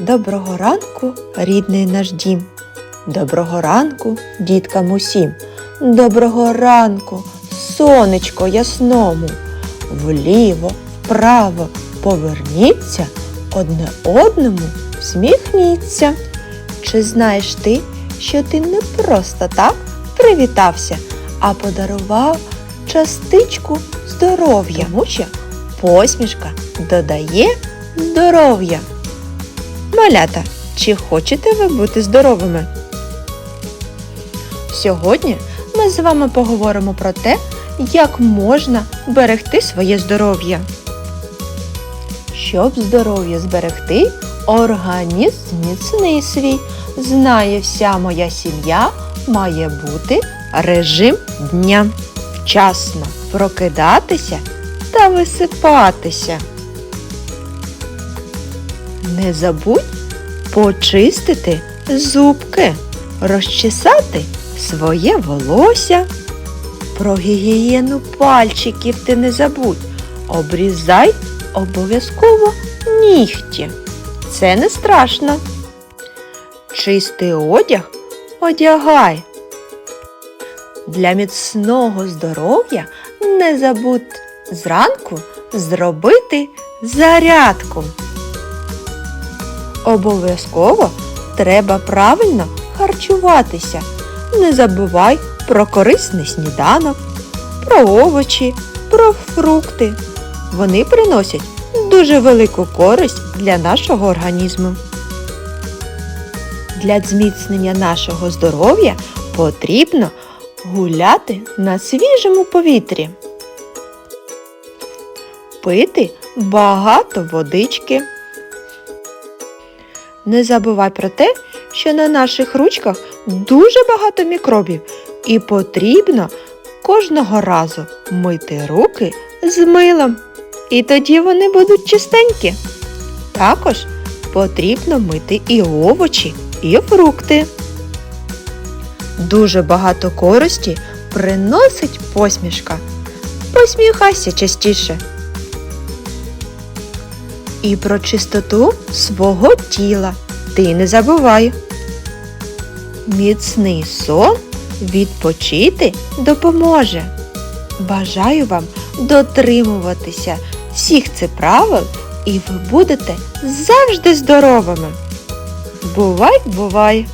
Доброго ранку, рідний наш дім. Доброго ранку, діткам усім. Доброго ранку, сонечко ясному. Вліво, вправо поверніться, одне одному всміхніться. Чи знаєш ти, що ти не просто так привітався, а подарував частичку здоров'я, тому що посмішка додає здоров'я. Малята, чи хочете ви бути здоровими? Сьогодні ми з вами поговоримо про те, як можна берегти своє здоров'я. Щоб здоров'я зберегти, організм міцний свій. Знає вся моя сім'я, має бути режим дня. Вчасно прокидатися та висипатися. Не забудь почистити зубки, розчесати своє волосся. Про гігієну пальчиків ти не забудь. Обрізай обов'язково нігті. Це не страшно. Чистий одяг одягай. Для міцного здоров'я не забудь зранку зробити зарядку. Обов'язково треба правильно харчуватися. Не забувай про корисний сніданок, про овочі, про фрукти. Вони приносять дуже велику користь для нашого організму. Для зміцнення нашого здоров'я потрібно гуляти на свіжому повітрі, пити багато водички. Не забувай про те, що на наших ручках дуже багато мікробів і потрібно кожного разу мити руки з милом. І тоді вони будуть чистенькі. Також потрібно мити і овочі, і фрукти. Дуже багато користі приносить посмішка. Посміхайся частіше. І про чистоту свого тіла ти не забувай. Міцний сон відпочити допоможе. Бажаю вам дотримуватися всіх цих правил і ви будете завжди здоровими. Бувай, бувай!